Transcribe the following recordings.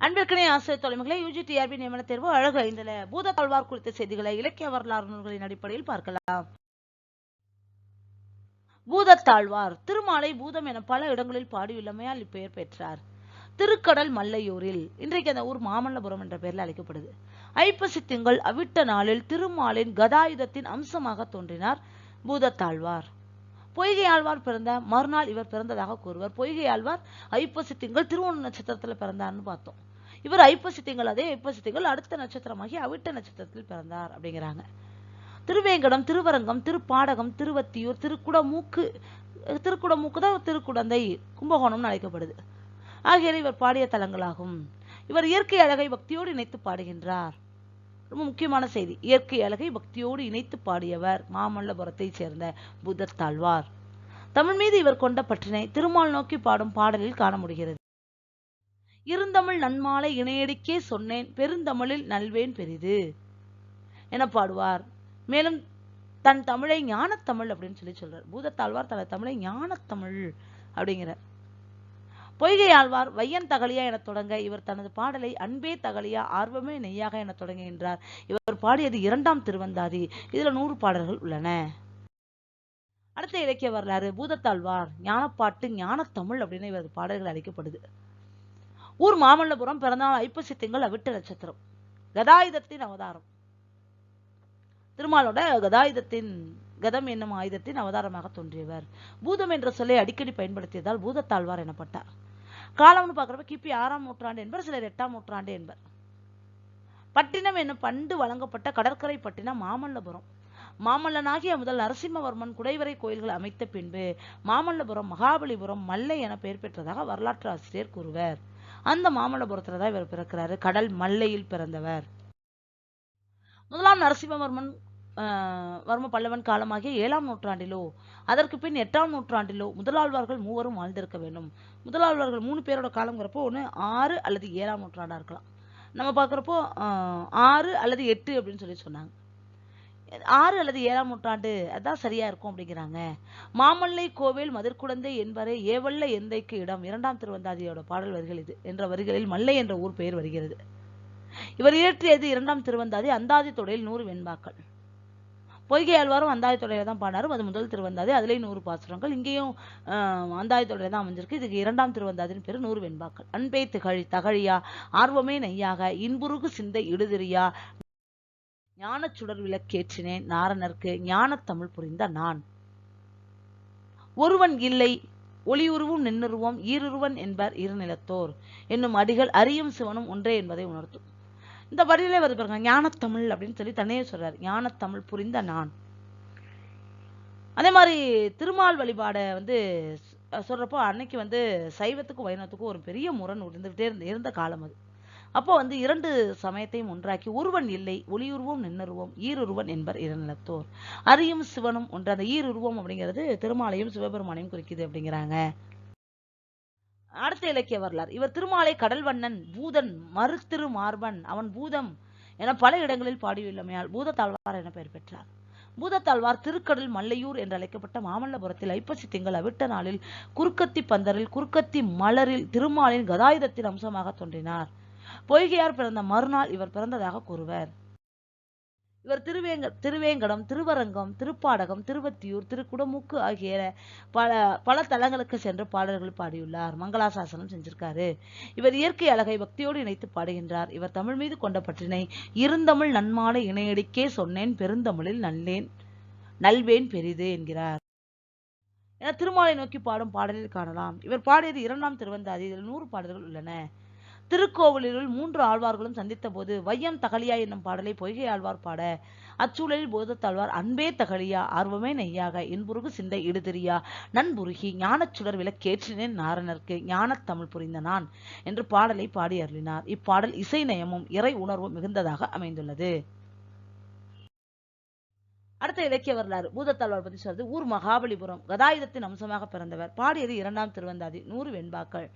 அன்பிற்கனே ஆசிரியர் தலைமைகளை UG TRP நியமன தேர்வு அழகு ஐந்துல பூத தாழ்வார் குறித்த செய்திகளை இலக்கிய வரலாறு நூல்களின் அடிப்படையில் பார்க்கலாம். பூதத்தாழ்வார் திருமாலை பூதம் என பல இடங்களில் பாடியுள்ளமையால் இப்பெயர் பெற்றார். திருக்கடல் மல்லையூரில் இன்றைக்கு அந்த ஊர் மாமல்லபுரம் என்ற பெயரில் அழைக்கப்படுது. ஐப்பசி திங்கள் அவிட்ட நாளில் திருமாலின் கதாயுதத்தின் அம்சமாக தோன்றினார் பூதத்தாழ்வார் பொய்கை ஆழ்வார் பிறந்த மறுநாள் இவர் பிறந்ததாக கூறுவர். பொய்கை ஆழ்வார் ஐப்பசி திங்கள் திருவோண நட்சத்திரத்தில் பிறந்தார்னு பார்த்தோம். இவர் ஐப்பசி திங்கள் அதே ஐப்பசி திங்கள் அடுத்த நட்சத்திரமாகி அவிட்ட நட்சத்திரத்தில் பிறந்தார் அப்படிங்கிறாங்க. திருவேங்கடம் திருவரங்கம் திருப்பாடகம் திருவத்தியூர் திருக்குடமூக்கு திருக்குடமூக்கு தான் திருக்குடந்தை கும்பகோணம்னு அழைக்கப்படுது. ஆகியவை இவர் பாடிய தலங்களாகும். இவர் இயற்கை அழகை பக்தியோடு இணைத்து பாடுகின்றார். ரொம்ப முக்கியமான செய்தி. இயற்கை அழகை பக்தியோடு இணைத்து பாடியவர் மாமல்லபுரத்தைச் சேர்ந்த புத்தத்தாழ்வார் தமிழ் மீது இவர் கொண்ட பற்றினை திருமால் நோக்கி பாடும் பாடலில் காண முடிகிறது. இருந்தமிழ் நன்மாலை இணையடிக்கே சொன்னேன் பெருந்தமிழில் நல்வேன் பெரிது என பாடுவார் மேலும் தன் தமிழை ஞானத்தமிழ் அப்படின்னு சொல்லி சொல்றார். பூதத்தாழ்வார் தனது தமிழை ஞானத்தமிழ் அப்படிங்கிறார். பொய்கை ஆழ்வார் வையன் தகலியா என தொடங்க இவர் தனது பாடலை அன்பே தகலியா ஆர்வமே நெய்யாக என தொடங்குகின்றார் இவர் பாடியது இரண்டாம் திருவந்தாதி. இதுல நூறு பாடல்கள் உள்ளன. அடுத்த இலக்கிய வரலாறு பூதத்தாழ்வார் ஞானப்பாட்டு ஞானத்தமிழ் அப்படின்னு இவரது பாடல்கள் அழைக்கப்படுது ஊர் மாமல்லபுரம் பிறந்தநாள் ஐப்பசி திங்கள் அவிட்ட நட்சத்திரம். கதாயுதத்தின் அவதாரம். திருமாலோட கதாயுதத்தின் கதம் என்னும் ஆயுதத்தின் அவதாரமாக தோன்றியவர். பூதம் என்ற சொல்லை அடிக்கடி பயன்படுத்தியதால் பூதத்தாழ்வார் எனப்பட்டார். காலம்னு பார்க்குறப்ப கிபி ஆறாம் நூற்றாண்டு என்பர் சிலர் எட்டாம் நூற்றாண்டு என்பர். பட்டினம் என்னும் பண்டு வழங்கப்பட்ட கடற்கரை பட்டினம் மாமல்லபுரம். மாமல்லனாகிய முதல் நரசிம்மவர்மன் குடைவரை கோயில்கள் அமைத்த பின்பு மாமல்லபுரம் மகாபலிபுரம் மல்லை என பெயர் பெற்றதாக வரலாற்று ஆசிரியர் கூறுவர். அந்த மாமல்லபுரத்துல தான் இவர் பிறக்கிறாரு. கடல் மல்லையில் பிறந்தவர். முதலாம் நரசிம்மவர்மன் வர்ம பல்லவன் காலமாகிய ஏழாம் நூற்றாண்டிலோ அதற்கு பின் எட்டாம் நூற்றாண்டிலோ முதலாழ்வார்கள் மூவரும் வாழ்ந்திருக்க வேண்டும். முதலாழ்வார்கள் மூணு பேரோட காலங்கிறப்போ ஒன்று ஆறு அல்லது ஏழாம் நூற்றாண்டாக இருக்கலாம். நம்ம பார்க்குறப்போ ஆறு அல்லது எட்டு அப்படின்னு சொல்லி சொன்னாங்க. ஆறு அல்லது ஏழாம் நூற்றாண்டு அதான் சரியா இருக்கும் அப்படிங்கிறாங்க. மாமல்லை கோவில் மதிர்குடந்தை என்பரை ஏவல்ல எந்தைக்கு இடம். இரண்டாம் திருவந்தாதியோட பாடல் வரிகள் இது என்ற வரிகளில் மல்லை என்ற ஊர் பெயர் வருகிறது. இவர் இயற்றியது இரண்டாம் திருவந்தாதி அந்தாதி தொடையில் நூறு வெண்பாக்கள். பொய்கை ஆழ்வாரும் அந்தாதி தொடையில தான் பாடினாரும். அது முதல் திருவந்தாதி. அதுலேயும் நூறு பாசுரங்கள். இங்கேயும் அந்தாதி தொடையில தான் அமைஞ்சிருக்கு. இதுக்கு இரண்டாம் திருவந்தாதின் பேர் நூறு வெண்பாக்கள். அன்பே திகழ் தகழியா ஆர்வமே நெய்யாக இன்புருகு சிந்தை இடுதிரியா ஞானச் சுடர் விளக்கேற்றினேன் நாரணர்க்கு ஞானத் தமிழ் புரிந்த நான். ஒருவன் இல்லை ஒளியுருவும் நின்னுருவம் ஈருருவன் என்பர் இருநிலத்தோர். என்னும் அடிகள் அறியும் சிவனும் ஒன்றே என்பதை உணர்த்தும். இந்த வரியிலே வருது பாருங்க ஞானத்தமிழ் அப்படின்னு சொல்லி தன்னையே சொல்றார். ஞானத்தமிழ் புரிந்த நான். அதே மாதிரி திருமால் வழிபாடை வந்து சொல்றப்போ அன்னைக்கு வந்து சைவத்துக்கும் வைணவத்துக்கும் ஒரு பெரிய முரண் இருந்துகிட்டே இருந்த காலம் அது. அப்போ வந்து இரண்டு சமயத்தையும் ஒன்றாக்கி ஒருவன் இல்லை ஒளியுருவம் நின்னுருவம் ஈருருவன் என்பர் இரநிலத்தோர் அரியும் சிவனும் ஒன்று அந்த ஈருருவம் அப்படிங்கிறது திருமாலையும் சிவபெருமானையும் குறிக்குது அப்படிங்கிறாங்க. அடுத்த இலக்கிய வரலாறு. இவர் திருமாலை கடல்வண்ணன் பூதன் மறுத்திரு மார்பன் அவன் பூதம் என பல இடங்களில் பாடியுள்ளமையால் பூதத்தாழ்வார் என பெயர் பெற்றார். பூதத்தாழ்வார் திருக்கடல் மல்லையூர் என்று அழைக்கப்பட்ட மாமல்லபுரத்தில் ஐப்பசி திங்கள் அவிட்ட நாளில் குறுக்கத்தி பந்தரில் குறுக்கத்தி மலரில் திருமாலின் கதாயுதத்தின் அம்சமாக தோன்றினார். பொய்கையார் பிறந்த மறுநாள் இவர் பிறந்ததாக கூறுவர். இவர் திருவேங்க திருவேங்கடம் திருவரங்கம் திருப்பாடகம் திருவத்தியூர் திருக்குடமுக்கு ஆகிய பல பல தலங்களுக்கு சென்று பாடல்கள் பாடியுள்ளார். மங்களாசாசனம் செஞ்சிருக்காரு. இவர் இயற்கை அழகை பக்தியோடு இணைத்து பாடுகின்றார். இவர் தமிழ் மீது கொண்ட பற்றினை இருந்தமிழ் நன்மாலை இணையடிக்கே சொன்னேன் பெருந்தமிழில் நல்லேன் நல்வேன் பெரிது என்கிறார். என திருமாலை நோக்கி பாடும் பாடலில் காணலாம். இவர் பாடியது இரண்டாம் திருவந்தாதி. இதில் நூறு பாடல்கள் உள்ளன. திருக்கோவிலில் மூன்று ஆழ்வார்களும் சந்தித்த போது வையம் தகலியா என்னும் பாடலை பொய்கை ஆழ்வார் பாட. அச்சூழலில் போதத்தாழ்வார் அன்பே தகலியா ஆர்வமே நெய்யாக. இன்புருகு சிந்தை இடுதிரியா. நண்புருகி ஞானச்சுடர் விளக்கேற்றினேன் நாரணர்க்கு. ஞானத் தமிழ் புரிந்த நான் என்று பாடலை பாடி அருளினார். இப்பாடல் இசை நயமும் இறை உணர்வும் மிகுந்ததாக அமைந்துள்ளது. அடுத்த இலக்கிய வரலாறு. பூதத்தாழ்வார் பற்றி சொல்றது ஊர் மகாபலிபுரம் கதாயுதத்தின் அம்சமாக பிறந்தவர். பாடியது இரண்டாம் திருவந்தாதி. நூறு வெண்பாக்கள்.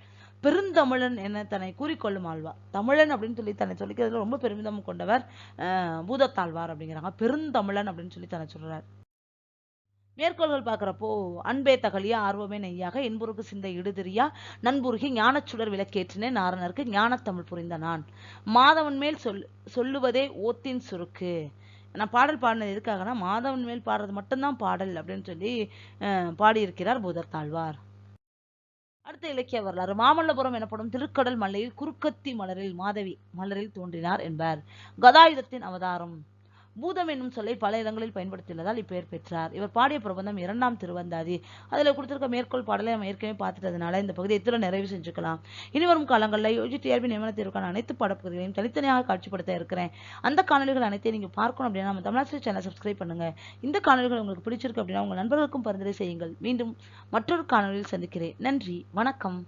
பெருந்தமிழன் என தன்னை கூறிக்கொள்ளும் ஆழ்வார். தமிழன் அப்படின்னு சொல்லி தன்னை சொல்லிக்கிறதுல ரொம்ப பெருமிதம் கொண்டவர் பூதத்தாழ்வார் அப்படிங்கிறாங்க. பெருந்தமிழன் அப்படின்னு சொல்லி தன்னை சொல்றார். மேற்கோள்கள் பார்க்குறப்போ அன்பே தகலியா ஆர்வமே நெய்யாக என்புருக்கு சிந்தை இடுதிரியா நண்புருகி ஞானச்சுடர் விளக்கேற்றினே நாரணருக்கு ஞானத்தமிழ் புரிந்த நான். மாதவன் மேல் சொல் சொல்லுவதே ஓத்தின் சுருக்கு. நான் பாடல் பாடினது எதுக்காகனா மாதவன் மேல் பாடுறது மட்டும்தான் பாடல் அப்படின்னு சொல்லி அஹ், பாடியிருக்கிறார் பூதர் தாழ்வார் அடுத்த இலக்கிய வரலாறு. மாமல்லபுரம் எனப்படும் திருக்கடல் மலையில் குறுக்கத்தி மலரில் மாதவி மலரில் தோன்றினார் என்பார். கதாயுதத்தின் அவதாரம். பூதம் என்னும் சொல்லை பல இடங்களில் பயன்படுத்தியுள்ளதால் இப்பெயர் பெற்றார். இவர் பாடிய பிரபந்தம் இரண்டாம் திருவந்தாதி. அதுல கொடுத்திருக்க மேற்கோள் பாடலை நம்ம ஏற்கனவே பார்த்துட்டதுனால இந்த பகுதியை இத்துடன் நிறைவு செஞ்சுக்கலாம். இனி வரும் காலங்களில் யோஜி டிஆர்பி நியமன தேர்வுக்கான அனைத்து பாடப்பகுதிகளையும் தனித்தனியாக காட்சிப்படுத்த இருக்கிறேன். அந்த காணொலிகள் அனைத்தையும் நீங்க பார்க்கணும் அப்படின்னா நம்ம தமிழாசிரியர் சேனல் சப்ஸ்கிரைப் பண்ணுங்க. இந்த காணொலிகள் உங்களுக்கு பிடிச்சிருக்கு அப்படின்னா உங்க நண்பர்களுக்கும் பரிந்துரை செய்யுங்கள். மீண்டும் மற்றொரு காணொலியில் சந்திக்கிறேன். நன்றி. வணக்கம்.